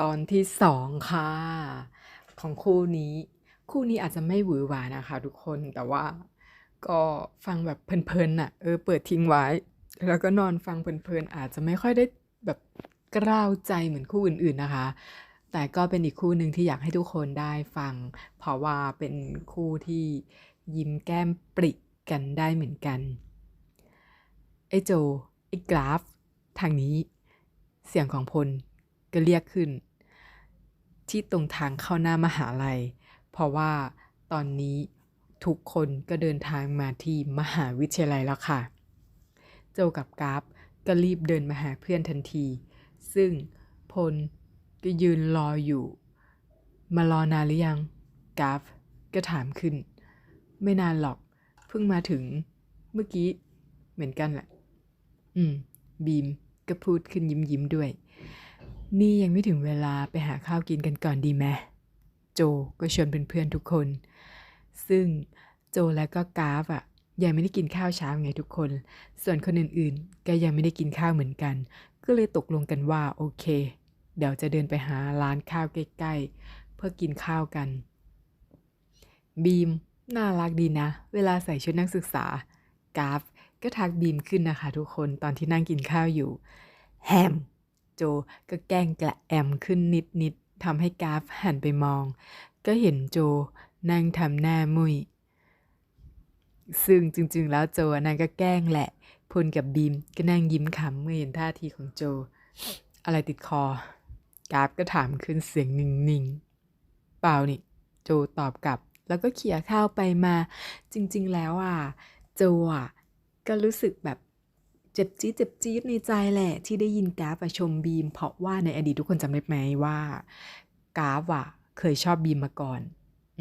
ตอนที่สองค่ะ ของคู่นี้ คู่นี้อาจจะไม่หวือหวานะคะ ทุกคนแต่ว่าก็ฟังแบบเพลินๆน่ะเออเปิดทิ้งไว้ แล้วก็นอนฟังเพลินๆอาจจะไม่ค่อยได้แบบกล้าวใจเหมือนคู่อื่นๆนะคะ แต่ก็เป็นอีกคู่หนึ่งที่อยากให้ทุกคนได้ฟัง เพราะว่าเป็นคู่ที่ยิ้มแก้มปริกันได้เหมือนกันไอ้โจไอ้กราฟ ทางนี้ เสียงของพล ก็เรียกขึ้น ที่ตรงทางเข้าหน้ามหาลัย เพราะว่าตอนนี้ทุกคนก็เดินทางมาที่มหาวิทยาลัยแล้วค่ะ โจกับกราฟก็รีบเดินมาหาเพื่อนทันที ซึ่งพลก็ยืนรออยู่ มารอนานหรือยังกราฟก็ถามขึ้น ไม่นานหรอก เพิ่งมาถึงเมื่อกี้เหมือนกันแหละ อืม บีมก็พูดขึ้นยิ้มยิ้มด้วย นี่ยังไม่ถึงเวลาไปหาข้าวกินกันก่อนดีไหมโจก็ชวนเพื่อนๆทุกคน ซึ่งโจและก็กราฟอะยังไม่ได้กินข้าวเช้าไงทุกคน ส่วนคนอื่นๆ ก็ยังไม่ได้กินข้าวเหมือนกัน ก็เลยตกลงกันว่าโอเค เดี๋ยวจะเดินไปหาร้านข้าวใกล้ๆ เพื่อกินข้าวกัน บีม น่ารักดีนะ เวลาใส่ชุดนักศึกษากราฟ ก็ทักบีมขึ้นนะคะทุกคนตอนที่นั่งกินข้าวอยู่ แฮม โจก็แกล้งกระแอมขึ้นนิดนิดๆทำให้กราฟหันไปมอง ก็เห็นโจนั่งทำหน้ามุยซึ่งจริง ๆ แล้วโจนั่นก็แกล้งแหละพลกับบีมก็นั่งยิ้มขำเมื่อเห็นท่าทีของโจ อะไรติดคอกราฟก็ถามขึ้นเสียงนิ่งๆ เปล่านี่ โจตอบกลับ แล้วก็เขี่ยข้าวไปมา จริง ๆ แล้วอะ โจอะก็รู้สึกแบบ เจ็บจี๊ดเจ็บจี๊ดในใจแหละ ที่ได้ยินกราฟอะชมบีม เพราะว่าในอดีตทุกคนจำได้ไหมว่ากราฟอะเคยชอบบีมมาก่อนอ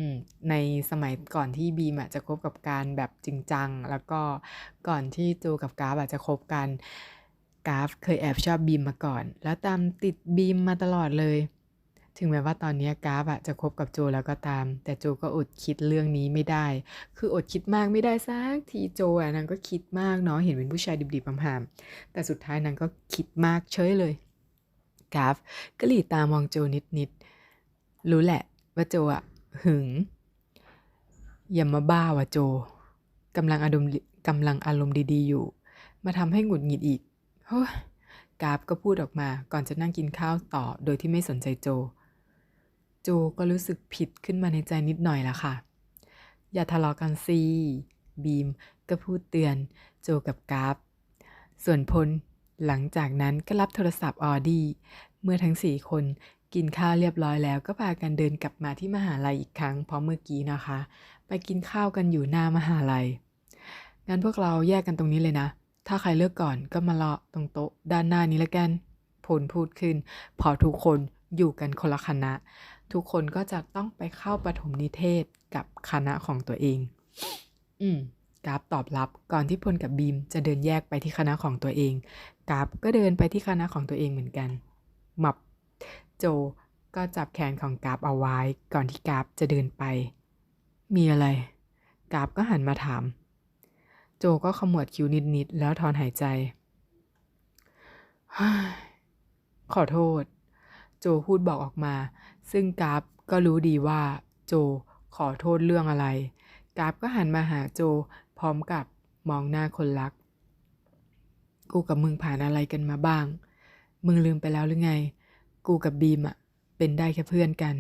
ในสมัยก่อนที่บีมอะจะคบกับการแบบจริงจัง แล้วก็ก่อนที่โจกับกราฟอะจะคบกันกราฟเคยแอบชอบบีมมาก่อน แล้วตามติดบีมมาตลอดเลย ถึงแม้ว่าตอนนี้กราฟอะจะคบกับโจแล้วก็ตาม แต่โจก็อดคิดเรื่องนี้ไม่ได้ คืออดคิดมากไม่ได้สักทีโจอะนางก็คิดมากเนาะเห็นเป็นผู้ชายดิบๆพามๆแต่สุดท้ายนางก็คิดมากเฉยเลยกราฟก็หลีตามองโจนิดๆรู้แหละว่าโจอะหึงอย่ามาบ้าว่ะโจกำลังอารมณ์กำลังอารมณ์ดีๆอยู่ มาทำให้หงุดหงิดอีกเฮ้ยกราฟก็พูดออกมาก่อนจะนั่งกินข้าวต่อโดยที่ไม่สนใจโจ โจก็รู้สึกผิดขึ้นมาในใจนิดหน่อยละค่ะ อย่าทะเลาะกันสิบีมก็พูดเตือนโจกับกราฟ ส่วนพลหลังจากนั้นก็รับโทรศัพท์ออดี้ เมื่อทั้งสี่คนกินข้าวเรียบร้อยแล้วก็พากันเดินกลับมาที่มหาลัยอีกครั้งเพราะเมื่อกี้นะคะ ไปกินข้าวกันอยู่หน้ามหาลัย งั้นพวกเราแยกกันตรงนี้เลยนะ ถ้าใครเลือกก่อนก็มารอตรงโต๊ะด้านหน้านี้ละกัน พลพูดขึ้น พอทุกคนอยู่กันคนละคณะทุกคนก็จะต้องไปเข้าปฐมนิเทศกับคณะของตัวเอง อืมกราฟตอบรับก่อนที่พลกับบีมจะเดินแยกไปที่คณะของตัวเองกราฟก็เดินไปที่คณะของตัวเองเหมือนกันหมับโจก็จับแขนของกราฟเอาไว้ก่อนที่กราฟจะเดินไป มีอะไรกราฟก็หันมาถาม โจก็ขมวดคิ้วนิดๆแล้วถอนหายใจขอโทษ โจพูดบอกออกมา ซึ่งกราฟก็รู้ดีว่า โจขอโทษเรื่องอะไร กราฟก็หันมาหาโจพร้อมกับมองหน้าคนรัก กูกับมึงผ่านอะไรกันมาบ้าง มึงลืมไปแล้วหรือไง กูกับบีมอะเป็นได้แค่เพื่อนกัน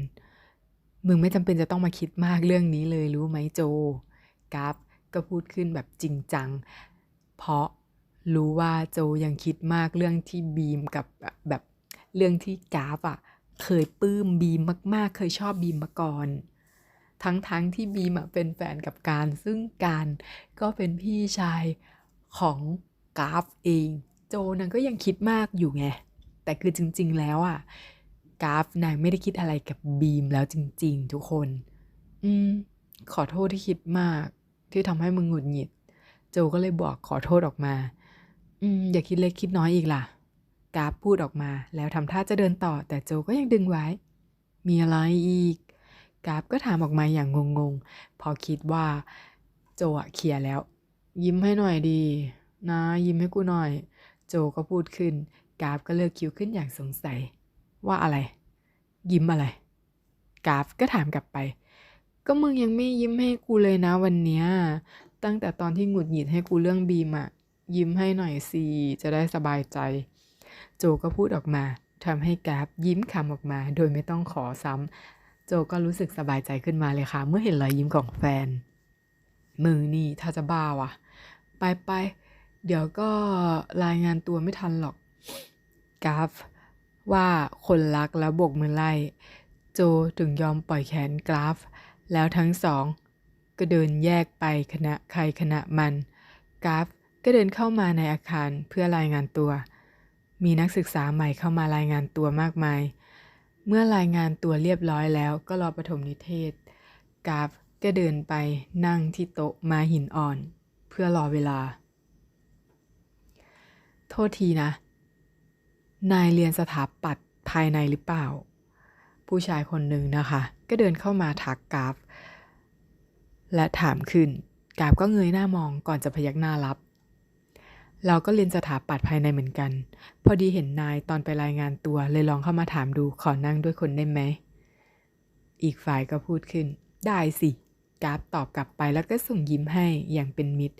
มึงไม่จำเป็นจะต้องมาคิดมากเรื่องนี้เลยรู้ไหมโจกราฟก็พูดขึ้นแบบจริงจัง เพราะรู้ว่าโจยังคิดมากเรื่องที่บีมกับแบบ เรื่องที่กราฟอะเคยปลื้มบีมมาก ๆ เคยชอบบีมมาก่อน ทั้งๆทที่บีมเป็นแฟนกับการ ซึ่งการก็เป็นพี่ชายของกราฟเอง โจนางก็ยังคิดมากอยู่ไง แต่คือจริง ๆ แล้วอะกราฟนางไม่ได้คิดอะไรกับบีมแล้วจริง ๆ ทุกคน อืม ขอโทษที่คิดมาก ที่ทำให้มึงหงุดหงิด โจก็เลยบอกขอโทษออกมา อืม อย่าคิดเล็กคิดน้อยอีกล่ะ กาฟพูดออกมา แล้วทำท่าจะเดินต่อ แต่โจก็ยังดึงไว้ มีอะไรอีก กาฟก็ถามออกมาอย่างงงๆ พอคิดว่า โจอะเคลียร์แล้ว ยิ้มให้หน่อยดี นะ ยิ้มให้กูหน่อย โจก็พูดขึ้น กาฟก็เลิกคิ้วขึ้นอย่างสงสัย ว่าอะไร ยิ้มอะไร กาฟก็ถามกลับไป ก็มึงยังไม่ยิ้มให้กูเลยนะวันเนี้ยตั้งแต่ตอนที่หงุดหงิดให้กูเรื่องบีมอะยิ้มให้หน่อยสิจะได้สบายใจ โจก็พูดออกมาทำให้กราฟยิ้มคำออกมา โดยไม่ต้องขอซ้ำโจก็รู้สึกสบายใจขึ้นมาเลยค่ะ เมื่อเห็นรอยยิ้มของแฟน มือนี่ถ้าจะบ้าว่ะ ไปไปเดี๋ยวก็รายงานตัวไม่ทันหรอกกราฟ ว่าคนรักแล้วโบกมือไล่ โจถึงยอมปล่อยแขนกราฟ แล้วทั้งสอง ก็เดินแยกไปคณะใครคณะมัน กราฟก็เดินเข้ามาในอาคารเพื่อรายงานตัว มีนักศึกษาใหม่เข้ามารายงานตัวมากมาย เมื่อรายงานตัวเรียบร้อยแล้วก็รอปฐมนิเทศ กราฟก็เดินไปนั่งที่โต๊ะมาหินอ่อน เพื่อรอเวลา โทษทีนะ นายเรียนสถาปัตย์ภายในหรือเปล่า ผู้ชายคนหนึ่งนะคะ ก็เดินเข้ามาทักกราฟ และถามขึ้น กราฟก็เงยหน้ามองก่อนจะพยักหน้ารับ เราก็เรียนสถาปัตย์ภายในเหมือนกัน พอดีเห็นนายตอนไปรายงานตัวเลยลองเข้ามาถามดูขอนั่งด้วยคนได้ไหม อีกฝ่ายก็พูดขึ้น ได้สิกราฟตอบกลับไปแล้วก็ส่งยิ้มให้อย่างเป็นมิตร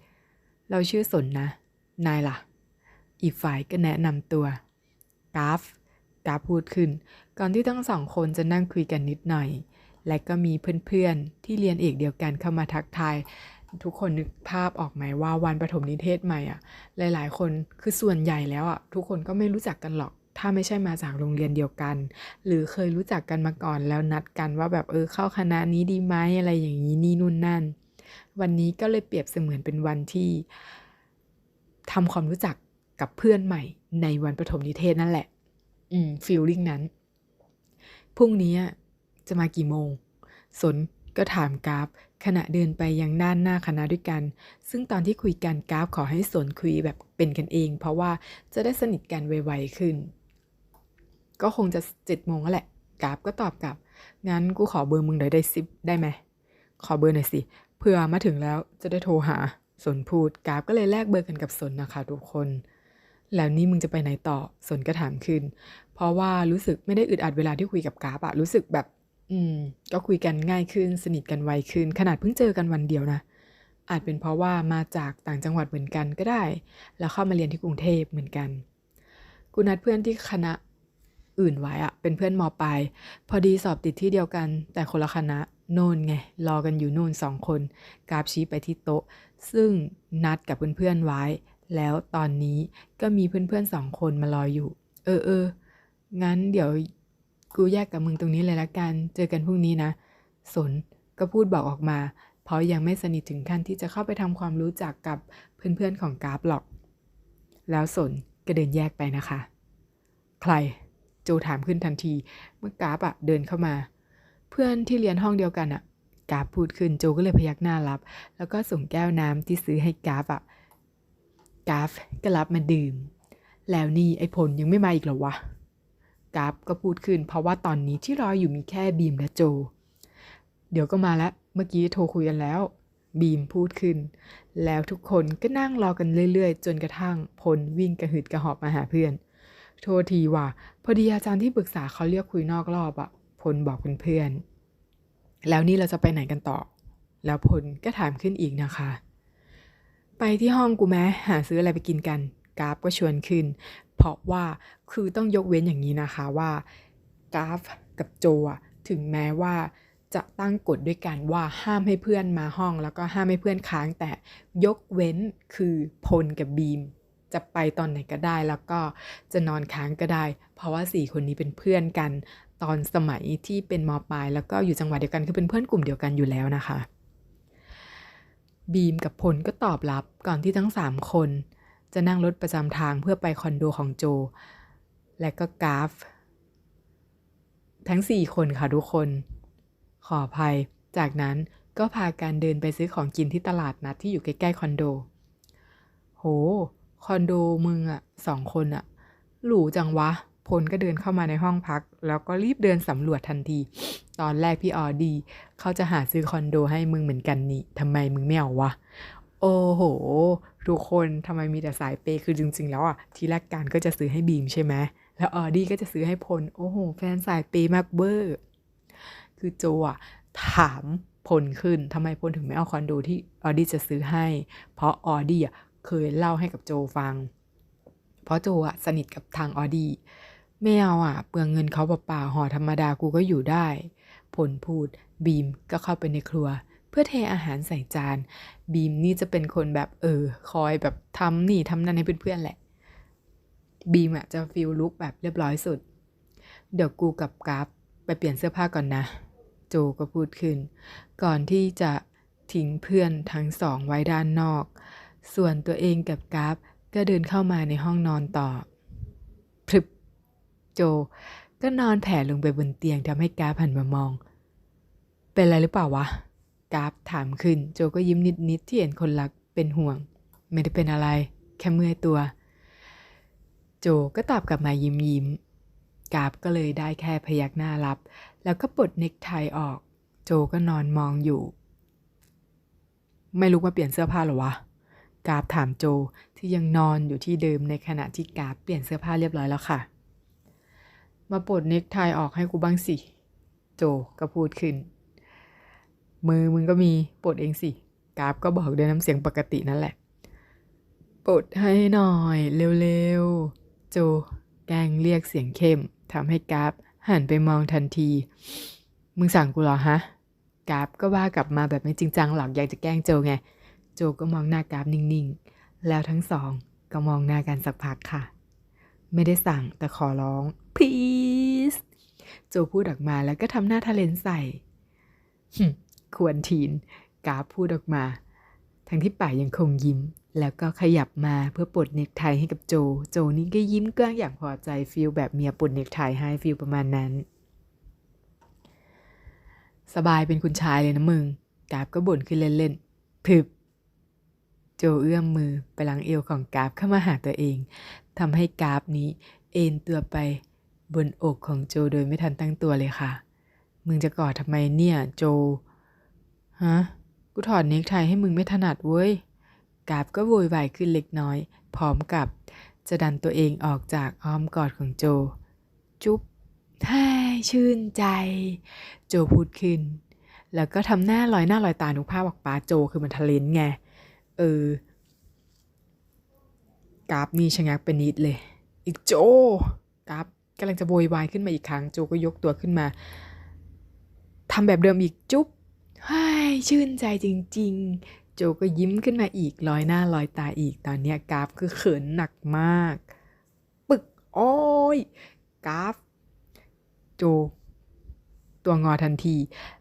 เราชื่อสนนะ นายล่ะ อีกฝ่ายก็แนะนำตัวกราฟกราฟพูดขึ้น ก่อนที่ทั้งสองคนจะนั่งคุยกันนิดหน่อย และก็มีเพื่อนๆที่เรียนเอกเดียวกันเข้ามาทักทาย ทุกคนนึกภาพออกไหมว่าวันประถมนิเทศใหม่อะ หลาย ๆ คนคือส่วนใหญ่แล้วอะทุกคนก็ไม่รู้จักกันหรอก ถ้าไม่ใช่มาจากโรงเรียนเดียวกัน หรือเคยรู้จักกันมาก่อนแล้วนัดกันว่าแบบเออเข้าคณะนี้ดีไหมอะไรอย่างนี้นี่นู่นนั่น วันนี้ก็เลยเปรียบเสมือนเป็นวันที่ทำความรู้จักกับเพื่อนใหม่ ในวันประถมนิเทศนั่นแหละ อืมฟีลลิ่งนั้นพรุ่งนี้จะมากี่โมง สน ก็ถามกราฟขณะเดินไปยังด้านหน้าคณะด้วยกัน ซึ่งตอนที่คุยกันกราฟขอให้สนคุยแบบเป็นกันเอง เพราะว่าจะได้สนิทกันไวๆขึ้น ก็คงจะเจ็ดโมงแล้วแหละกราฟก็ตอบกลับ งั้นกูขอเบอร์มึงหน่อยได้สิบได้ไหม ขอเบอร์หน่อยสิเพื่อมาถึงแล้วจะได้โทรหา สนพูดกราฟก็เลยแลกเบอร์กันกับสนนะคะทุกคนแล้วนี่มึงจะไปไหนต่อ สนก็ถามขึ้น เพราะว่ารู้สึกไม่ได้อึดอัดเวลาที่คุยกับกราฟอะรู้สึกแบบ อืม ก็คุยกันง่ายขึ้น สนิทกันไวขึ้น ขนาดเพิ่งเจอกันวันเดียวนะ อาจเป็นเพราะว่ามาจากต่างจังหวัดเหมือนกันก็ได้ แล้วเข้ามาเรียนที่กรุงเทพเหมือนกัน กูนัดเพื่อนที่คณะอื่นไว้อะเป็นเพื่อนมปลาย พอดีสอบติดที่เดียวกัน แต่คนละคณะ โน่นไง รอกันอยู่โน่นสองคน กราฟชี้ไปที่โต๊ะ ซึ่งนัดกับเพื่อนๆไว้ แล้วตอนนี้ก็มีเพื่อนๆสองคนมารออยู่ เออเอองั้นเดี๋ยว กูแยกกับมึงตรงนี้เลยละกัน เจอกันพรุ่งนี้นะ สนก็พูดบอกออกมา เพราะยังไม่สนิทถึงขั้นที่จะเข้าไปทำความรู้จักกับเพื่อนๆของกราฟหรอก แล้วสนก็เดินแยกไปนะคะ ใคร โจถามขึ้นทันที เมื่อกราฟอะเดินเข้ามา เพื่อนที่เรียนห้องเดียวกันอะกราฟพูดขึ้นโจก็เลยพยักหน้ารับ แล้วก็ส่งแก้วน้ำที่ซื้อให้กราฟอะกราฟก็รับมาดื่ม แล้วนี่ไอ้พลยังไม่มาอีกเหรอวะ กราฟก็พูดขึ้น เพราะว่าตอนนี้ที่รออยู่มีแค่บีมและโจ เดี๋ยวก็มาแล้ว เมื่อกี้โทรคุยกันแล้ว บีมพูดขึ้น แล้วทุกคนก็นั่งรอกันเรื่อยๆ จนกระทั่งพลวิ่งกระหืดกระหอบมาหาเพื่อน โทษทีว่าพอดีอาจารย์ที่ปรึกษาเขาเรียกคุยนอกรอบอะพลบอกเพื่อนๆแล้วนี่เราจะไปไหนกันต่อ แล้วพลก็ถามขึ้นอีกนะคะ ไปที่ห้องกูแม้หาซื้ออะไรไปกินกัน กราฟก็ชวนขึ้น เพราะว่าคือต้องยกเว้นอย่างนี้นะคะว่ากราฟกับโจถึงแม้ว่าจะตั้งกฎด้วยกันว่าห้ามให้เพื่อนมาห้อง แล้วก็ห้ามให้เพื่อนค้างแต่ยกเว้นคือพลกับบีม จะไปตอนไหนก็ได้แล้วก็จะนอนค้างก็ได้ เพราะว่าสี่คนนี้เป็นเพื่อนกัน ตอนสมัยที่เป็นมปลาย แล้วก็อยู่จังหวัดเดียวกันคือเป็นเพื่อนกลุ่มเดียวกันอยู่แล้วนะคะ บีมกับพลก็ตอบรับก่อนที่ทั้งสามคน จะนั่งรถประจำทางเพื่อไปคอนโดของโจ และก็กราฟ ทั้ง 4 คนค่ะทุกคน ขออภัย จากนั้นก็พากันเดินไปซื้อของกินที่ตลาดนัดที่อยู่ใกล้ๆคอนโด โห คอนโดมึงอะสองคนอะหรูจังวะ พลก็เดินเข้ามาในห้องพัก แล้วก็รีบเดินสำรวจทันที ตอนแรกพี่ออดี เขาจะหาซื้อคอนโดให้มึงเหมือนกันนี่ทำไมมึงไม่เอาวะ โอ้โห ทุกคนทำไมมีแต่สายเปย์คือจริง ๆ แล้วอะ ทีแรกการก็จะซื้อให้บีมใช่ไหม แล้วออดี้ก็จะซื้อให้พล โอ้โห แฟนสายเปย์มากเบอร์ คือโจอะ ถามพลขึ้นทำไมพลถึงไม่เอาคอนโดที่ออดี้จะซื้อให้ เพราะออดี้อะเคยเล่าให้กับโจฟัง เพราะโจอะสนิทกับทางออดี้ไม่เอาอะ เปลืองเงินเขาเปล่าๆหอธรรมดากูก็อยู่ได้ผลพูดบีมก็เข้าไปในครัว เพื่อเทอาหารใส่จาน บีมนี่จะเป็นคนแบบเออ คอยแบบทำนี่ทำนั่นให้เพื่อนๆแหละ บีมอะจะฟิลลุกแบบเรียบร้อยสุด เดี๋ยวกูกับกราฟไปเปลี่ยนเสื้อผ้าก่อนนะ โจก็พูดขึ้น ก่อนที่จะทิ้งเพื่อนทั้งสองไว้ด้านนอก ส่วนตัวเองกับกราฟก็เดินเข้ามาในห้องนอนต่อพรึบโจก็นอนแผ่ลงไปบนเตียงทำให้กราฟหันมามอง เป็นอะไรหรือเปล่าวะ กราฟถามขึ้น โจก็ยิ้มนิดๆที่เห็นคนรักเป็นห่วง ไม่ได้เป็นอะไร แค่เมื่อยตัว โจก็ตอบกลับมายิ้มยิ้มกราฟก็เลยได้แค่พยักหน้ารับ แล้วก็ปลดเน็กไทออก โจก็นอนมองอยู่ ไม่ลุกมาเปลี่ยนเสื้อผ้าหรอวะกราฟถามโจที่ยังนอนอยู่ที่เดิมในขณะที่กราฟเปลี่ยนเสื้อผ้าเรียบร้อยแล้วค่ะ มาปลดเน็กไทออกให้กูบ้างสิ โจก็พูดขึ้น มือมึงก็มีปลดเองสิกราฟก็บอกด้วยน้ำเสียงปกตินั่นแหละปลดให้หน่อยเร็วๆ โจ แกล้งเรียกเสียงเข้มทำให้กราฟหันไปมองทันที มึงสั่งกูเหรอฮะกราฟก็ว่ากลับมาแบบไม่จริงจังหรอกอยากจะแกล้งโจไง โจก็มองหน้ากราฟนิ่งๆ แล้วทั้งสองก็มองหน้ากันสักพักค่ะ ไม่ได้สั่งแต่ขอร้อง please โจพูดออกมาแล้วก็ทำหน้าทะเลนใส่ ควรทีน กาพูดออกมา ทั้งที่ป่ายังคงยิ้ม แล้วก็ขยับมาเพื่อปลดเนกไทให้กับโจ โจนี่ก็ยิ้มกว้างอย่างพอใจฟีลแบบเมียปลดเนกไทให้ฟีลประมาณนั้น สบายเป็นคุณชายเลยนะมึง กาฟก็บ่นขึ้นเล่นๆพึบโจเอื้อมมือไปลังเอวของกาฟเข้ามาหาตัวเองทำให้กาฟนี้เอนตัวไปบนอกของโจโดยไม่ทันตั้งตัวเลยค่ะ มึงจะกอดทำไมเนี่ย โจ ฮะ กูถอดเนกไทให้มึงไม่ถนัดเว้ย กาฟก็โวยวายขึ้นเล็กน้อย พร้อมกับ จะดันตัวเองออกจากอ้อมกอดของโจ จุ๊บแท้ชื่นใจ โจพูดขึ้น แล้วก็ทำหน้าลอยหน้าลอยตาหนุภาพบอกปาโจคือมันทะเลนไง เออ กาฟนี่ชะงักเป็นนิดเลย อีกโจ กาฟกำลังจะโวยวายขึ้นมาอีกครั้ง โจก็ยกตัวขึ้นมาทำแบบเดิมอีกจุ๊บ ฮ้ยชื่นใจจริง ๆ โจก็ยิ้มขึ้นมาอีกลอยหน้าลอยตาอีกตอนเนี้ยกราฟคือเขินหนักมาก ปึกโอ้ยกราฟ โจ ตัวงอทันที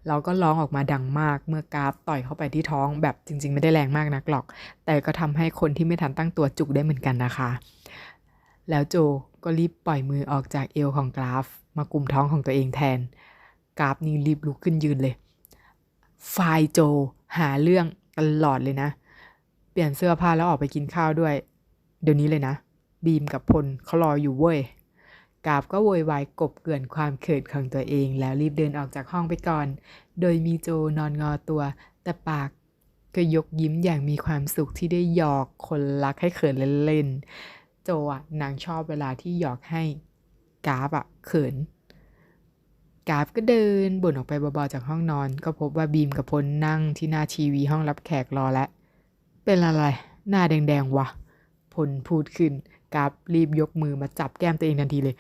เราก็ร้องออกมาดังมากเมื่อกราฟต่อยเข้าไปที่ท้องแบบจริง ๆ ไม่ได้แรงมากนักหรอก แต่ก็ทำให้คนที่ไม่ทันตั้งตัวจุกได้เหมือนกันนะคะ แล้วโจก็รีบปล่อยมือออกจากเอวของกราฟ มากลุ่มท้องของตัวเองแทน กราฟนี่รีบลุกขึ้นยืนเลย ไฟล์โจ หาเรื่องตลอดเลยนะ เปลี่ยนเสื้อผ้าแล้วออกไปกินข้าวด้วย เดี๋ยวนี้เลยนะ บีมกับพลเขารออยู่เว้ยกาฟก็โวยวายกบเกลื่อนความเขินของตัวเอง แล้วรีบเดินออกจากห้องไปก่อน โดยมีโจนอนงอตัว แต่ปากก็ยกยิ้มอย่างมีความสุขที่ได้หยอกคนรักให้เขินเล่นๆ โจอะนางชอบเวลาที่หยอกให้กาฟอะเขิน กาฟก็เดินบ่นออกไปเบาๆจากห้องนอน ก็พบว่าบีมกับพลนั่งที่หน้าทีวีห้องรับแขกรอแล้ว เป็นอะไร หน้าแดงๆวะ พลพูดขึ้น กาฟรีบยกมือมาจับแก้มตัวเองทันทีเลย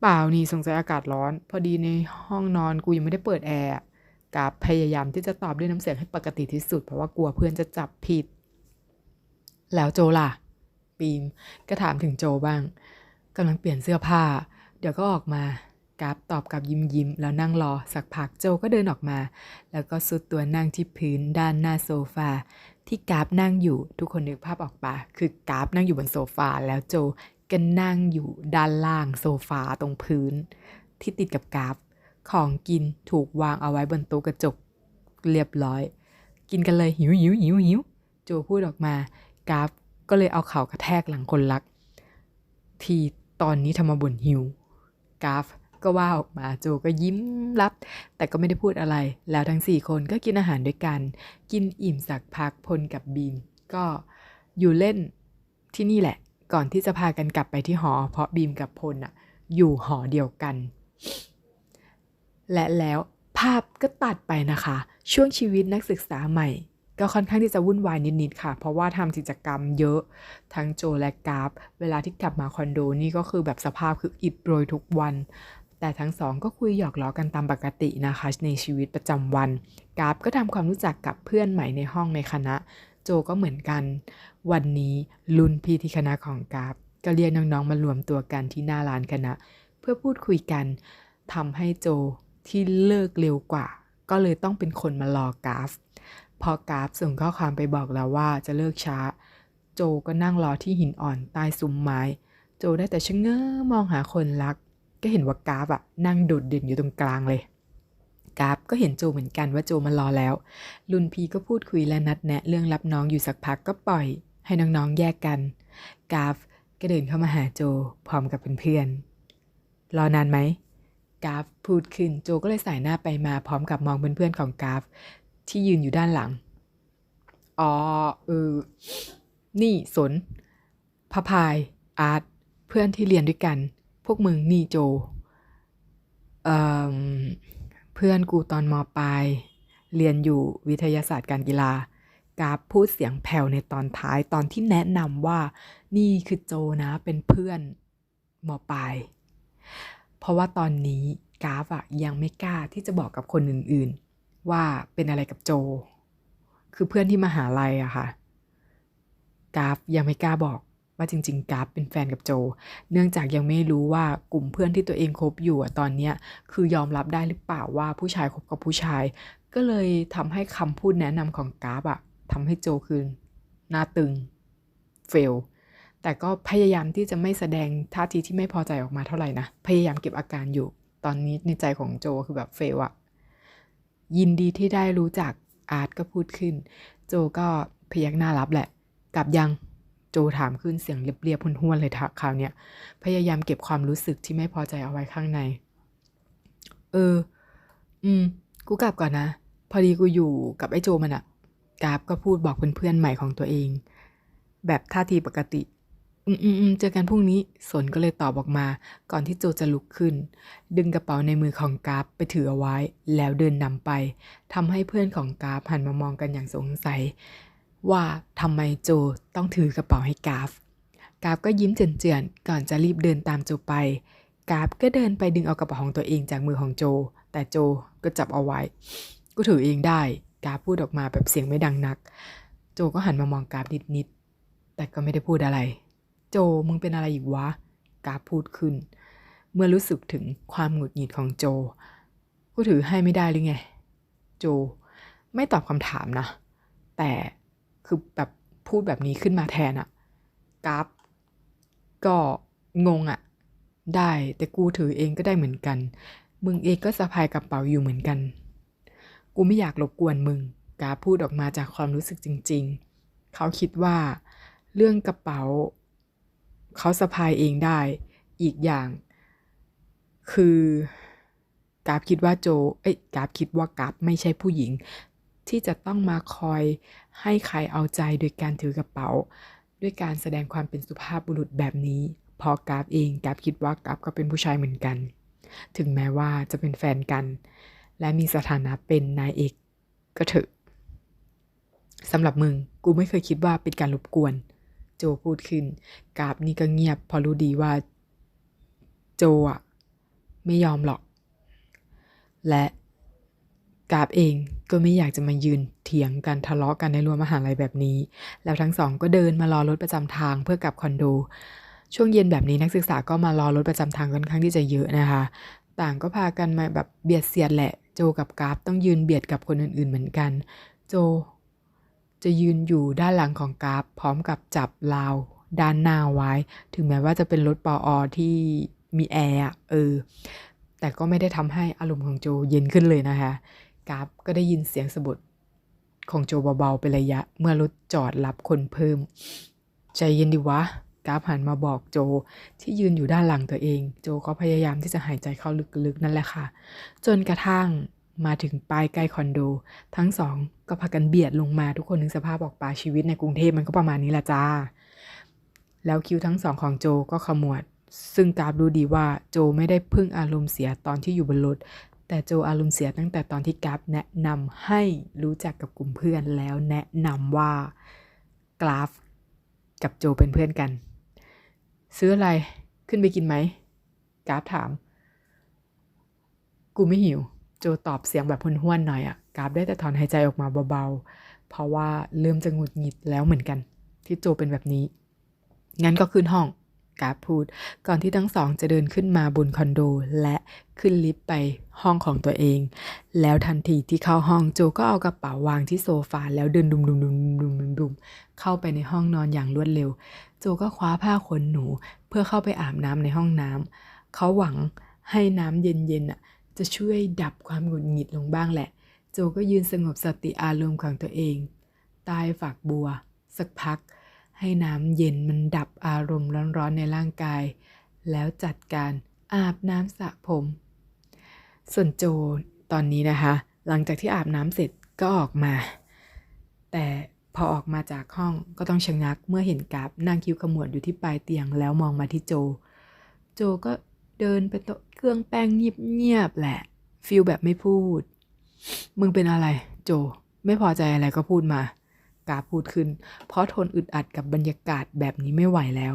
เปล่านี่สงสัยอากาศร้อน พอดีในห้องนอนกูยังไม่ได้เปิดแอร์กาฟพยายามที่จะตอบด้วยน้ำเสียงให้ปกติที่สุด เพราะว่ากลัวเพื่อนจะจับผิด แล้วโจล่ะบีมก็ถามถึงโจบ้างกำลังเปลี่ยนเสื้อผ้า เดี๋ยวก็ออกมา กราฟตอบกับยิ้มยิ้มแล้วนั่งรอสักพักโจก็เดินออกมา แล้วก็สุดตัวนั่งที่พื้นด้านหน้าโซฟา ที่กราฟนั่งอยู่ทุกคนนึกภาพออกปะคือกราฟนั่งอยู่บนโซฟาแล้วโจก็นั่งอยู่ด้านล่างโซฟาตรงพื้น ที่ติดกับกราฟ ของกินถูกวางเอาไว้บนโต๊ะกระจกเรียบร้อย กินกันเลยหิวหิวหิวหิวโจพูดออกมากราฟก็เลยเอาเข่ากระแทกหลังคนรัก ทีตอนนี้ทำมาบ่นหิวกราฟ ก็ว่าออกมาโจก็ยิ้มรับ แต่ก็ไม่ได้พูดอะไร แล้วทั้งสี่คนก็กินอาหารด้วยกัน กินอิ่มสักพักพลกับบีม ก็อยู่เล่นที่นี่แหละ ก่อนที่จะพากันกลับไปที่หอ เพราะบีมกับพลน่ะอยู่หอเดียวกัน และแล้วภาพก็ตัดไปนะคะ ช่วงชีวิตนักศึกษาใหม่ ก็ค่อนข้างที่จะวุ่นวายนิดๆค่ะ เพราะว่าทำกิจกรรมเยอะ ทั้งโจและกราฟ เวลาที่กลับมาคอนโดนี่ก็คือแบบสภาพคืออิดโรยทุกวัน แต่ทั้งสองก็คุยหยอกล้อกันตามปกตินะคะ ในชีวิตประจำวันกราฟก็ทำความรู้จักกับเพื่อนใหม่ในห้องในคณะ โจก็เหมือนกัน วันนี้รุ่นพี่ที่คณะของกราฟก็เรียกน้องๆมารวมตัวกันที่หน้าลานคณะ เพื่อพูดคุยกันทำให้โจที่เลิกเร็วกว่า ก็เลยต้องเป็นคนมารอกราฟ พอกราฟส่งข้อความไปบอกแล้วว่าจะเลิกช้า โจก็นั่งรอที่หินอ่อนใต้ซุ้มไม้ โจได้แต่ชะเง้อมองหาคนรัก ก็เห็นว่ากราฟอะนั่งโดดเด่นอยู่ตรงกลางเลยกราฟก็เห็นโจเหมือนกันว่าโจมารอแล้ว ลุนพีก็พูดคุยและนัดแนะเรื่องรับน้องอยู่สักพักก็ปล่อย ให้น้องๆแยกกัน กราฟก็เดินเข้ามาหาโจพร้อมกับเพื่อนๆรอนานไหมกราฟพูดขึ้นโจก็เลยสายหน้าไปมาพร้อมกับมองเพื่อนๆของกราฟ ที่ยืนอยู่ด้านหลังอ๋อเออนี่สนพะพายอาร์ตเพื่อนที่เรียนด้วยกัน พวกมึงนี่โจเเพื่อนกูตอนมปลาย เรียนอยู่วิทยาศาสตร์การกีฬากราฟพูดเสียงแผ่วในตอนท้ายตอนที่แนะนำว่านี่คือโจนะเป็นเพื่อนมปลาย เพราะว่าตอนนี้กราฟอะยังไม่กล้าที่จะบอกกับคนอื่นๆ ว่าเป็นอะไรกับโจ คือเพื่อนที่มหาลัยอะค่ะ กราฟยังไม่กล้าบอก ว่าจริงๆกราฟเป็นแฟนกับโจ เนื่องจากยังไม่รู้ว่ากลุ่มเพื่อนที่ตัวเองคบอยู่ตอนนี้คือยอมรับได้หรือเปล่าว่าผู้ชายคบกับผู้ชาย ก็เลยทำให้คำพูดแนะนำของกราฟอะทำให้โจคือหน้าตึงเฟลแต่ก็พยายามที่จะไม่แสดงท่าทีที่ไม่พอใจออกมาเท่าไหร่นะ พยายามเก็บอาการอยู่ ตอนนี้ในใจของโจคือแบบเฟลอะยินดีที่ได้รู้จักอาร์ตก็พูดขึ้น โจก็พยักหน้ารับแหละ กลับยัง โจถามขึ้นเสียงเรียบๆห้วนๆเลยทักคราวเนี้ยพยายามเก็บความรู้สึกที่ไม่พอใจเอาไว้ข้างใน เออ อืม กูกลับก่อนนะ พอดีกูอยู่กับไอ้โจมันอะกราฟก็พูดบอกเพื่อนๆใหม่ของตัวเอง แบบท่าทีปกติ อืมอืมอืมเจอกันพรุ่งนี้ สนก็เลยตอบออกมา ก่อนที่โจจะลุกขึ้น ดึงกระเป๋าในมือของกราฟไปถือเอาไว้ แล้วเดินนำไปทำให้เพื่อนของกราฟหันมามองกันอย่างสงสัย ว่าทำไมโจต้องถือกระเป๋าให้กาฟ กาฟก็ยิ้มเจือนๆก่อนจะรีบเดินตามโจไป กาฟก็เดินไปดึงเอากระเป๋าของตัวเองจากมือของโจ แต่โจก็จับเอาไว้ กูถือเองได้ กาฟพูดออกมาแบบเสียงไม่ดังนัก โจก็หันมามองกาฟนิดๆ แต่ก็ไม่ได้พูดอะไร โจมึงเป็นอะไรอีกวะ กาฟพูดขึ้น เมื่อรู้สึกถึงความหงุดหงิดของโจ กูถือให้ไม่ได้หรือไง โจ ไม่ตอบคำถามนะ แต่ คือแบบพูดแบบนี้ขึ้นมาแทนอะกราฟก็งงอะได้แต่กูถือเองก็ได้เหมือนกัน มึงเองก็สะพายกระเป๋าอยู่เหมือนกัน กูไม่อยากรบกวนมึงกราฟพูดออกมาจากความรู้สึกจริง ๆ เขาคิดว่า เรื่องกระเป๋า เขาสะพายเองได้ อีกอย่าง คือกราฟคิดว่าโจ เอ้ยกราฟคิดว่ากราฟไม่ใช่ผู้หญิง ที่จะต้องมาคอยให้ใครเอาใจโดยการถือกระเป๋า ด้วยการแสดงความเป็นสุภาพบุรุษแบบนี้ พอกราฟเองกราฟคิดว่ากราฟก็เป็นผู้ชายเหมือนกัน ถึงแม้ว่าจะเป็นแฟนกัน และมีสถานะเป็นนายเอกก็เถอะสำหรับมึงกูไม่เคยคิดว่าเป็นการรบกวน โจพูดขึ้น กราฟนี่ก็เงียบ พอรู้ดีว่า โจอะไม่ยอมหรอก และ กราฟเองก็ไม่อยากจะมายืนเถียงกันทะเลาะกันในรั้วมหาลัยแบบนี้ แล้วทั้งสองก็เดินมารอรถประจำทางเพื่อกลับคอนโด ช่วงเย็นแบบนี้นักศึกษาก็มารอรถประจำทางค่อนข้างที่จะเยอะนะคะ ต่างก็พากันมาแบบเบียดเสียดแหละ โจกับกราฟต้องยืนเบียดกับคนอื่นๆเหมือนกัน โจ จะยืนอยู่ด้านหลังของกราฟ พร้อมกับจับราวด้านหน้าไว้ ถึงแม้ว่าจะเป็นรถปออที่มีแอร์เออแต่ก็ไม่ได้ทำให้อารมณ์ของโจเย็นขึ้นเลยนะคะ กราฟก็ได้ยินเสียงสะบดของโจเบาๆเป็นระยะ เมื่อรถจอดรับคนเพิ่ม ใจเย็นดิวะกราฟหันมาบอกโจที่ยืนอยู่ด้านหลังตัวเอง โจก็พยายามที่จะหายใจเข้าลึกๆนั่นแหละค่ะ จนกระทั่งมาถึงป้ายใกล้คอนโด ทั้งสองก็พากันเบียดลงมาทุกคนนึกสภาพออกปาชีวิตในกรุงเทพมันก็ประมาณนี้ละจ้า แล้วคิวทั้งสองของโจก็ขมวด ซึ่งกราฟรู้ดีว่าโจไม่ได้พึ่งอารมณ์เสียตอนที่อยู่บนรถ แต่โจอารมณ์เสียตั้งแต่ตอนที่กราฟแนะนำให้รู้จักกับกลุ่มเพื่อนแล้วแนะนำว่ากราฟกับโจเป็นเพื่อนกัน ซื้ออะไรขึ้นไปกินไหมกราฟถาม กูไม่หิว โจตอบเสียงแบบห้วนๆหน่อยอะกราฟได้แต่ถอนหายใจออกมาเบาๆ เพราะว่าเริ่มจะหงุดหงิดแล้วเหมือนกัน ที่โจเป็นแบบนี้ งั้นก็ขึ้นห้อง กาพูด ก่อนที่ทั้งสองจะเดินขึ้นมาบนคอนโด และขึ้นลิฟต์ไปห้องของตัวเอง แล้วทันทีที่เข้าห้องโจก็เอากระเป๋าวางที่โซฟาแล้วเดินดุมดุมดุมดุมดุมดุมเข้าไปในห้องนอนอย่างรวดเร็ว โจก็คว้าผ้าขนหนู เพื่อเข้าไปอาบน้ำในห้องน้ำเขาหวังให้น้ำเย็นๆน่ะจะช่วยดับความหงุดหงิดลงบ้างแหละ โจก็ยืนสงบสติอารมณ์ของตัวเอง ใต้ฝักบัว สักพัก ให้น้ำเย็นมันดับอารมณ์ร้อนๆในร่างกาย แล้วจัดการอาบน้ำสระผม ส่วนโจตอนนี้นะคะ หลังจากที่อาบน้ำเสร็จก็ออกมา แต่พอออกมาจากห้องก็ต้องชะงักเมื่อเห็นกาฟนั่งคิ้วขมวดอยู่ที่ปลายเตียงแล้วมองมาที่โจ โจก็เดินไปโต๊ะเครื่องแป้งเงียบๆแหละฟิลแบบไม่พูด มึงเป็นอะไร โจ ไม่พอใจอะไรก็พูดมา กาพูดขึ้น เพราะทนอึดอัดกับบรรยากาศแบบนี้ไม่ไหวแล้ว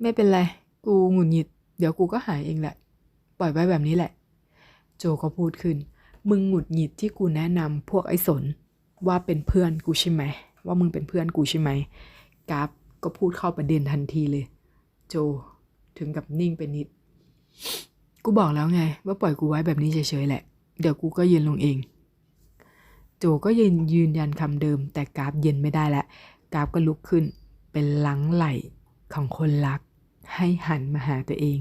ไม่เป็นไร กูหงุดหงิด เดี๋ยวกูก็หายเองแหละ ปล่อยไว้แบบนี้แหละ โจก็พูดขึ้น มึงหงุดหงิดที่กูแนะนำพวกไอ้สน ว่าเป็นเพื่อนกูใช่ไหม ว่ามึงเป็นเพื่อนกูใช่ไหมกาฟก็พูดเข้าประเด็นทันทีเลย โจถึงกับนิ่งไปนิด กูบอกแล้วไง ว่าปล่อยกูไว้แบบนี้เฉยๆแหละ เดี๋ยวกูก็เยืนลงเอง โจก็ยืนยืนยันคำเดิม แต่กราฟเย็นไม่ได้ล้วกราฟก็ลุกขึ้นเป็นหลังไหลของคนรัก ให้หันมาหาตัวเอง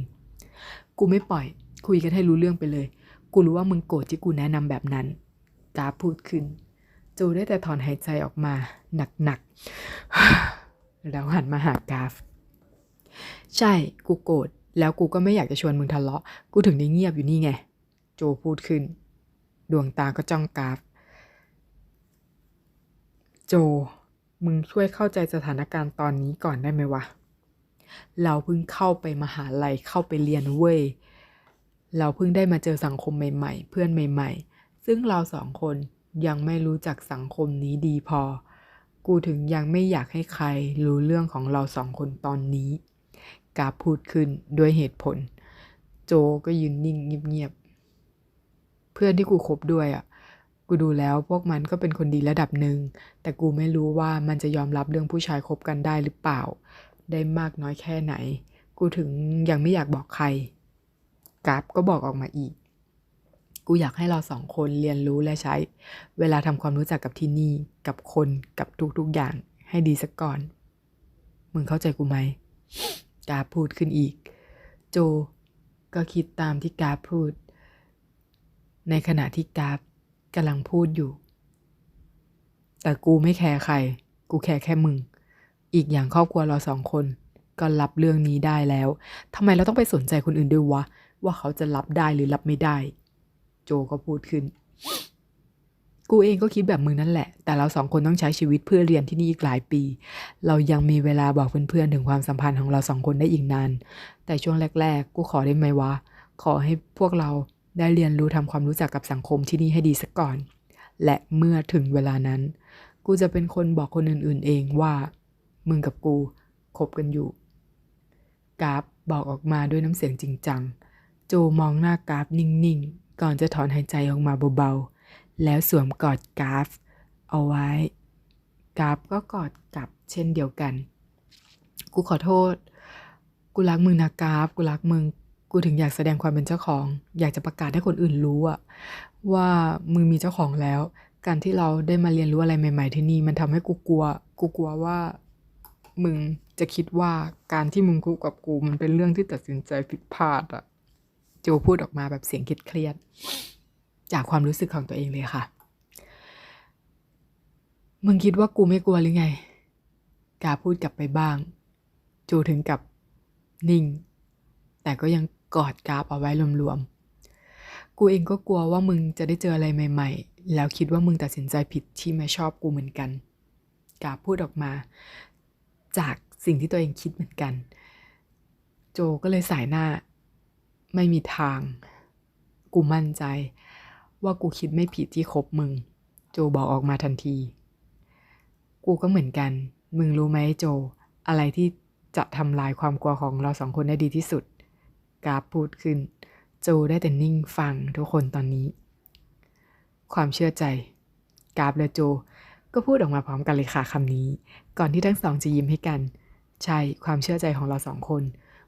กูไม่ปล่อย คุยกันให้รู้เรื่องไปเลย กูรู้ว่ามึงโกรธที่กูแนะนำแบบนั้น กราฟพูดขึ้น โจได้แต่ถอนหายใจออกมาหนักๆแล้วหันมาหากราฟ ใช่กูโกรธแล้วกูก็ไม่อยากจะชวนมึงทะเลาะ กูถึงได้เงียบอยู่นี่ไง โจพูดขึ้น ดวงตาก็จ้องกราฟ โจ มึงช่วยเข้าใจสถานการณ์ตอนนี้ก่อนได้ไหมวะ เราเพิ่งเข้าไปมหาลัยเข้าไปเรียนเว้ย เราเพิ่งได้มาเจอสังคมใหม่ๆ เพื่อนใหม่ๆ ซึ่งเราสองคนยังไม่รู้จักสังคมนี้ดีพอ กูถึงยังไม่อยากให้ใครรู้เรื่องของเราสองคนตอนนี้ กาพูดขึ้นด้วยเหตุผล โจก็ยืนนิ่งเงียบๆ เพื่อนที่กูคบด้วยอะ กูดูแล้วพวกมันก็เป็นคนดีระดับหนึ่ง แต่กูไม่รู้ว่ามันจะยอมรับเรื่องผู้ชายคบกันได้หรือเปล่า ได้มากน้อยแค่ไหน กูถึงยังไม่อยากบอกใครกราฟก็บอกออกมาอีก กูอยากให้เราสองคนเรียนรู้และใช้ เวลาทำความรู้จักกับที่นี่ กับคน กับทุกๆอย่างให้ดีสักก่อน มึงเข้าใจกูไหมกาพูดขึ้นอีก โจก็คิดตามที่กาพูด ในขณะที่กาฟ กำลังพูดอยู่ แต่กูไม่แคร์ใคร กูแคร์แค่มึง อีกอย่างครอบครัวเราสองคน ก็รับเรื่องนี้ได้แล้วทำไมเราต้องไปสนใจคนอื่นด้วยวะ ว่าเขาจะรับได้หรือรับไม่ได้ โจก็พูดขึ้น กูเองก็คิดแบบมึงนั่นแหละ แต่เราสองคนต้องใช้ชีวิตเพื่อเรียนที่นี่อีกหลายปี เรายังมีเวลาบอกเพื่อนๆถึงความสัมพันธ์ของเราสองคนได้อีกนาน แต่ช่วงแรก ๆ กูขอได้ไหมวะ ขอให้พวกเรา ได้เรียนรู้ทำความรู้จักกับสังคมที่นี่ให้ดีสักก่อน และเมื่อถึงเวลานั้น กูจะเป็นคนบอกคนอื่นๆเองว่า มึงกับกูคบกันอยู่กราฟบอกออกมาด้วยน้ำเสียงจริงจัง โจมองหน้ากราฟนิ่งๆ ก่อนจะถอนหายใจออกมาเบาๆ แล้วสวมกอดกราฟเอาไว้ กราฟก็กอดกลับเช่นเดียวกัน กูขอโทษ กูรักมึงนะกราฟ กูรักมึง กูถึงอยากแสดงความเป็นเจ้าของ อยากจะประกาศให้คนอื่นรู้อะว่ามึงมีเจ้าของแล้ว การที่เราได้มาเรียนรู้อะไรใหม่ ๆ ที่นี่มันทำให้กูกลัว กูกลัวว่า มึงจะคิดว่าการที่มึงคุกกับกูมันเป็นเรื่องที่ตัดสินใจผิดพลาดอะโจพูดออกมาแบบเสียงคิดเครียด จากความรู้สึกของตัวเองเลยค่ะ มึงคิดว่ากูไม่กลัวหรือไง กาพูดกลับไปบ้าง โจถึงกับนิ่ง แต่ก็ยัง กอดกราฟเอาไว้รวมๆ กูเองก็กลัวว่ามึงจะได้เจออะไรใหม่ ๆ แล้วคิดว่ามึงตัดสินใจผิดที่ไม่ชอบกูเหมือนกัน กาพูดออกมา จากสิ่งที่ตัวเองคิดเหมือนกัน โจโจก็เลยสายหน้า ไม่มีทาง กูมั่นใจ ว่ากูคิดไม่ผิดที่คบมึง โจบอกออกมาทันที กูก็เหมือนกัน มึงรู้ไหมโจ อะไรที่จะทำลายความกลัวของเราสองคนได้ดีที่สุด กราฟพูดขึ้น โจได้แต่นิ่งฟังทุกคนตอนนี้ ความเชื่อใจ กราฟและโจ ก็พูดออกมาพร้อมกันเลยค่ะคำนี้ ก่อนที่ทั้งสองจะยิ้มให้กัน ใช่ความเชื่อใจของเราสองคน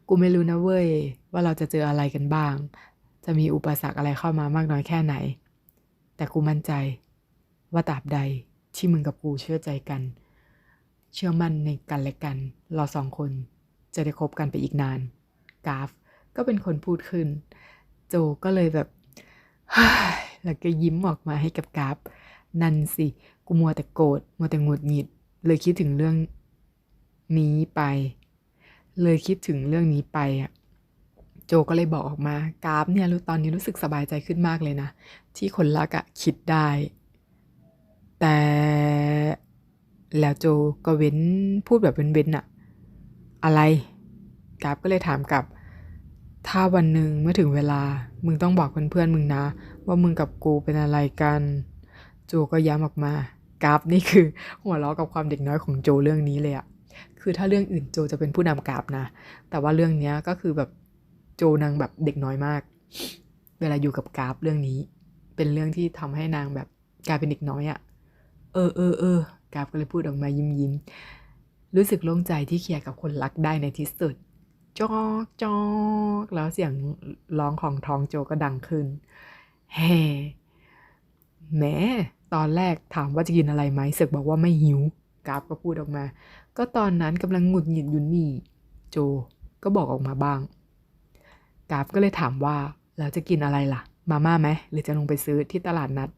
กูไม่รู้นะเว้ย ว่าเราจะเจออะไรกันบ้าง จะมีอุปสรรคอะไรเข้ามามากน้อยแค่ไหน แต่กูมั่นใจ ว่าตราบใดที่มึงกับกูเชื่อใจกัน เชื่อมั่นในกันและกัน เราสองคนจะได้คบกันไปอีกนาน กราฟ ก็เป็นคนพูดขึ้น โจก็เลยแบบแล้วก็ยิ้มออกมาให้กับกราฟนั่นสิ กูมัวแต่โกรธมัวแต่หงุดหงิด เลยคิดถึงเรื่องนี้ไป เลยคิดถึงเรื่องนี้ไปอะโจก็เลยบอกออกมากราฟเนี่ยรู้ตอนนี้รู้สึกสบายใจขึ้นมากเลยนะ ที่คนรักอะคิดได้ แต่แล้วโจก็เว้นพูดแบบเว้นๆอะอะไร กราฟก็เลยถามกลับ ถ้าวันหนึ่งเมื่อถึงเวลา มึงต้องบอกเพื่อนๆมึงนะ ว่ามึงกับกูเป็นอะไรกัน โจก็ย้ำออกมากราฟนี่คือ หัวเราะกับความเด็กน้อยของโจเรื่องนี้เลยอะคือถ้าเรื่องอื่นโจจะเป็นผู้นำกราฟนะ แต่ว่าเรื่องเนี้ยก็คือแบบโจนางแบบเด็กน้อยมาก เวลาอยู่กับกราฟเรื่องนี้ เป็นเรื่องที่ทำให้นางแบบกลายเป็นเด็กน้อยอะเออเออเออกราฟก็เลยพูดออกมายิ้มยิ้มรู้สึกโล่งใจที่เคลียร์กับคนรักได้ในที่สุด จอกจอกแล้วเสียงร้องของท้องโจก็ดังขึ้นแฮแหมตอนแรกถามว่าจะกินอะไรไหมเสกบอกว่าไม่หิวกราฟก็พูดออกมา ก็ตอนนั้นกำลังหงุดหงิดอยู่นี่ โจก็บอกออกมาบ้าง กราฟก็เลยถามว่าแล้วจะกินอะไรล่ะ มาม่าไหมหรือจะลงไปซื้อที่ตลาดนัด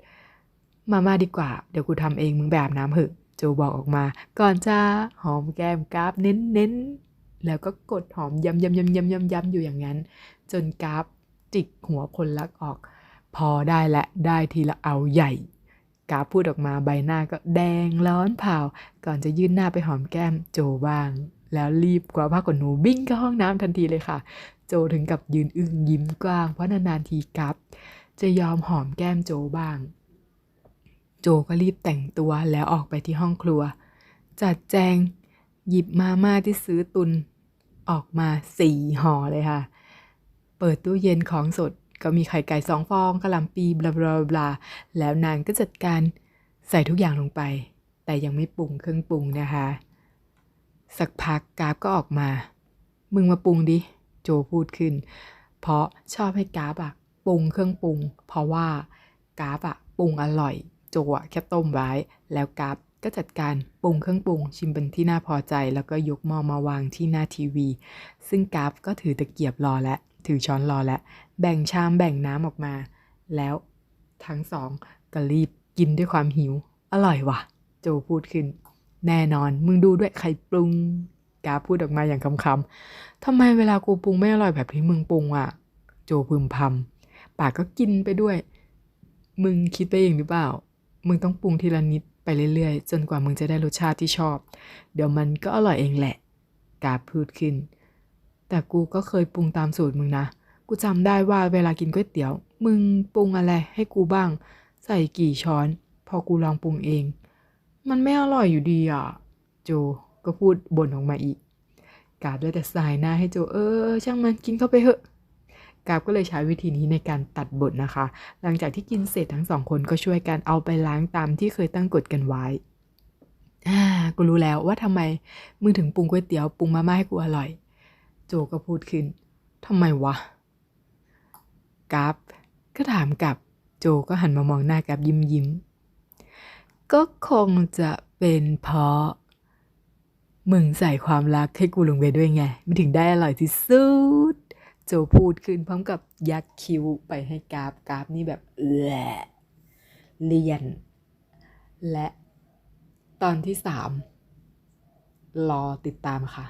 มาม่าดีกว่า เดี๋ยวกูทำเองมึงแบบน้ำเหอะ โจบอกออกมา ก่อนจะหอมแก้มกราฟเน้นเน้นๆ แล้วก็กดหอมยำยำยำยำยำยำอยู่อย่างนั้น จนกราฟจิกหัวคนรักออก พอได้และได้ทีละเอาใหญ่กราฟพูดออกมาใบหน้าก็แดงร้อนเผาก่อนจะยื่นหน้าไปหอมแก้มโจบ้าง แล้วรีบกว่าผ้าขนหนูบิ้งเข้าห้องน้ำทันทีเลยค่ะ โจถึงกับยืนอึ้งยิ้มกว้างเพราะนานๆทีกราฟจะยอมหอมแก้มโจบ้าง โจก็รีบแต่งตัวแล้วออกไปที่ห้องครัว จัดแจง หยิบมาม่าที่ซื้อตุน ออกมาสี่ห่อเลยค่ะ เปิดตู้เย็นของสดก็มีไข่ไก่สองฟองกะหล่ำปีบลาบลาบลาแล้วนางก็จัดการใส่ทุกอย่างลงไป แต่ยังไม่ปรุงเครื่องปรุงนะคะ สักพักกราฟก็ออกมา มึงมาปรุงดิ โจพูดขึ้น เพราะชอบให้กราฟอะปรุงเครื่องปรุง เพราะว่ากราฟอะปรุงอร่อย โจอะแค่ต้มไว้ แล้วกราฟ ก็จัดการปรุงเครื่องปรุงชิมเป็นที่น่าพอใจ แล้วก็ยกหม้อมาวางที่หน้าทีวี ซึ่งกราฟก็ถือตะเกียบรอและ ถือช้อนรอและ แบ่งชามแบ่งน้ำออกมา แล้วทั้งสองก็รีบกินด้วยความหิว อร่อยว่ะ โจพูดขึ้น แน่นอนมึงดูด้วยใครปรุงกาฟพูดออกมาอย่างคำๆทำไมเวลากูปรุงไม่อร่อยแบบที่มึงปรุงอะ โจพึมพำปากก็กินไปด้วย มึงคิดไปเองหรือเปล่า มึงต้องปรุงทีละนิดไปเรื่อยๆ จนกว่ามึงจะได้รสชาติที่ชอบ เดี๋ยวมันก็อร่อยเองแหละ กาพูดขึ้น แต่กูก็เคยปรุงตามสูตรมึงนะ กูจำได้ว่าเวลากินก๋วยเตี๋ยว มึงปรุงอะไรให้กูบ้าง ใส่กี่ช้อน พอกูลองปรุงเอง มันไม่อร่อยอยู่ดีอะ โจก็พูดบ่นออกมาอีก กาบได้แต่สายหน้าให้โจเออ ช่างมันกินเข้าไปเถอะ กราบก็เลยใช้วิธีนี้ในการตัดบทนะคะ หลังจากที่กินเสร็จทั้งสองคนก็ช่วยกันเอาไปล้างตามที่เคยตั้งกฎกันไว้อ่ากูรู้แล้วว่าทำไมมึงถึงปรุงก๋วยเตี๋ยวปรุงมาม่าให้กูอร่อย โจก็พูดขึ้นทำไมวะกราฟก็ถามกลับโจก็หันมามองหน้ากราฟยิ้มยิ้มก็คงจะเป็นเพราะมึงใส่ความรักให้กูลงไปด้วยไงมันถึงได้อร่อยที่สุด โจพูดขึ้นพร้อมกับยักคิ้วไปให้กราฟกราฟนี่แบบแหละเลียน และตอนที่สามรอติดตามค่ะ